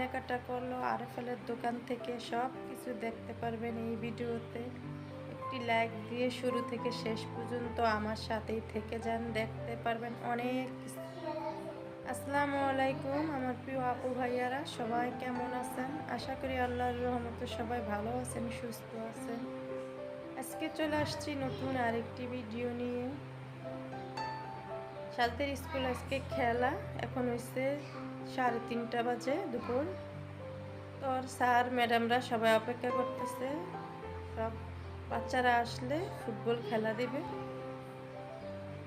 কেনাকাটা করল আর আরএফএলের দোকান থেকে সব কিছু দেখতে পারবেন এই ভিডিওতে। একটি লাইক দিয়ে শুরু থেকে শেষ পর্যন্ত আমার সাথেই থেকে যান, দেখতে পারবেন অনেক। আসসালামু আলাইকুম আমার প্রিয় আপু ভাইয়ারা, সবাই কেমন আছেন? আশা করি আল্লাহর রহমতে সবাই ভালো আছেন, সুস্থ আছেন। আজকে চলে আসছি নতুন আরেকটি ভিডিও নিয়ে। সালতের স্কুল আজকে খেলা, এখন হয়েছে সাড়ে তিনটা বাজে দুপুর। তোর স্যার, ম্যাডামরা সবাই অপেক্ষা করতেছে। সব বাচ্চারা আসলে ফুটবল খেলা দেবে।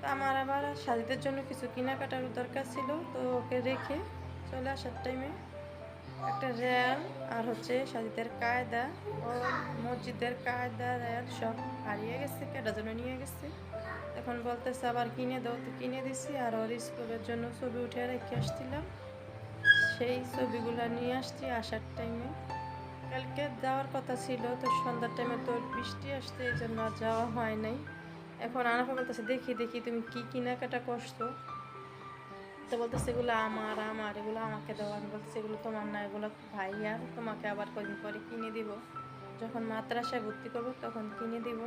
তো আমার আবার সাজিদের জন্য কিছু কেনাকাটার দরকার ছিল, তো ওকে রেখে চলে আসার টাইমে একটা র্যাল, আর হচ্ছে সাজিদের কায়দা, ও মসজিদের কায়দা, র্যাল সব হারিয়ে গেছে কেটা জন্য নিয়ে গেছে। এখন বলতেছে আবার কিনে দাও, তো কিনে দিছি, আর ওর স্কুলের জন্য ছবি উঠে রেখে আসছিলাম। সেই ছবিগুলো নিয়ে আসছি আসার টাইমে কালকে যাওয়ার কথা ছিল, তো সন্ধ্যার টাইমে তো বৃষ্টি আসছে, এই জন্য আর যাওয়া হয় নাই। এখন আনাফা বলতেছে, দেখি দেখি, তুমি কি কেনাকাটা করছ? তো বলতেছে সেগুলো আমার আমার, এগুলো আমাকে দাও। আমি এগুলো তোমার না, এগুলো ভাইয়ার তোমাকে আবার কদিন পরে কিনে দিব। যখন মাদ্রাসায় ভর্তি করব তখন কিনে দিব।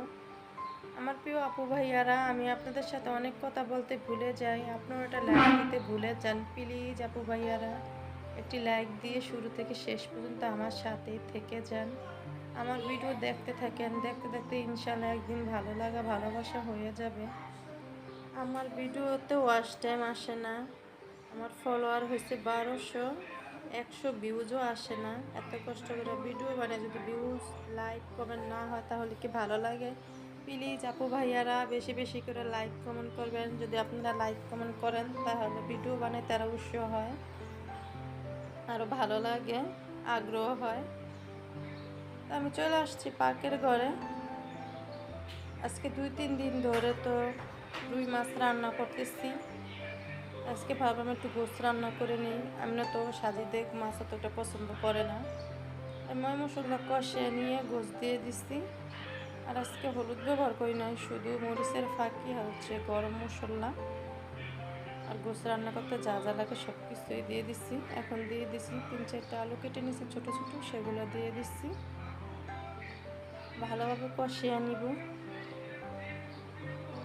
আমার প্রিয় আপু ভাইয়ারা, আমি আপনাদের সাথে অনেক কথা বলতে ভুলে যাই। আপনারা এটা লাইক দিতে ভুলে যান প্লিজ আপু ভাইয়ারা। একটি লাইক দিয়ে শুরু থেকে শেষ পর্যন্ত আমার সাথে থেকে যান। আমার ভিডিও দেখতে থাকেন, দেখতে দেখতে ইনশাল্লাহ একদিন ভালো লাগা, ভালোবাসা হয়ে যাবে। আমার ভিডিওতে ওয়াশ টাইম আসে না। আমার ফলোয়ার হয়েছে বারোশো, একশো ভিউজও আসে না। এত কষ্ট করে ভিডিও মানে যদি ভিউজ লাইক কমেন্ট না হয় তাহলে কি ভালো লাগে? প্লিজ আপু ভাইয়ারা, বেশি বেশি করে লাইক কমেন্ট করবেন। যদি আপনারা লাইক কমেন্ট করেন, তাহলে ভিডিও বানাইতে আরও উৎসাহ হয়। আরও ভালো লাগে, আগ্রহ হয়। আমি চলে আসছি পার্কের ঘরে। আজকে দুই তিন দিন ধরে তো রুই মাছ রান্না করতেছি। আজকে ভাবলাম একটু গোস রান্না করে নিই। আমি না তো সাজি দেখ, মাছ অতটা পছন্দ করে না। ময় মশলা কষে নিয়ে গোস দিয়ে দিচ্ছি আর আজকে হলুদ ব্যবহার করি নাই, শুধু মরিচের ফাঁকি হচ্ছে, গরম মশলা। আর গোস রান্না করতে যা যা লাগে সব কিছুই দিয়ে দিচ্ছি এখন দিয়ে দিচ্ছি তিন চারটা আলু কেটে নিয়েছি ছোটো ছোটো, সেগুলো দিয়ে দিচ্ছি ভালোভাবে কষিয়ে নিব।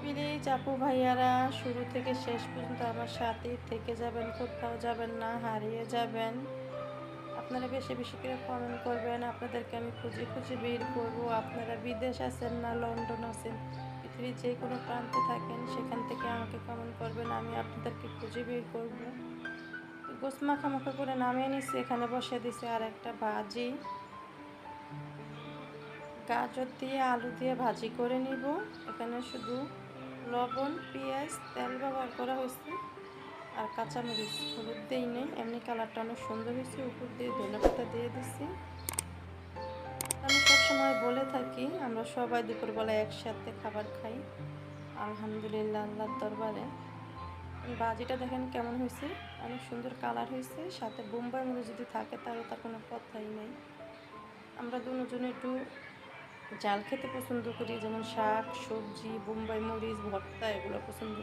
প্লিজ আপু ভাইয়ারা, শুরু থেকে শেষ পর্যন্ত আমার সাথেই থেকে যাবেন, কোথাও যাবেন না, হারিয়ে যাবেন। আপনারা বেশি বেশি করে কমেন্ট করবেন, আপনাদেরকে আমি খুঁজে খুঁজে বের করব। আপনারা বিদেশ আছেন না, লন্ডন আছেন, পৃথিবীর যে কোনো প্রান্তে থাকেন, সেখান থেকে আমাকে কমেন্ট করবেন, আমি আপনাদেরকে খুঁজে বের করব। গোস মাখা করে নামিয়ে নিচ্ছি এখানে বসে দিছি আর একটা ভাজি। গাজর দিয়ে, আলু দিয়ে ভাজি করে নিব, এখানে শুধু লবণ, পেঁয়াজ, তেল ব্যবহার করা হয়েছে। আর কাঁচামরিচ হলুদ দিই নেই। এমনি কালারটা অনেক সুন্দর হয়েছে। উপর দিয়ে ধনে পাতা দিয়ে দিচ্ছি আমি সবসময় বলে থাকি, আমরা সবাই দুপুরবেলা একসাথে খাবার খাই। আলহামদুলিল্লাহ, আল্লাহর দরবারে। বাজিটা দেখেন কেমন হয়েছে। অনেক সুন্দর কালার হয়েছে। সাথে বোম্বাইয়ের মধ্যে যদি থাকে, তাহলে তার কোনো কথাই নেই। আমরা দুজনে একটু জাল খেতে পছন্দ করি যেমন শাক সবজি বোম্বাই মরিচ ভর্তা এগুলো পছন্দ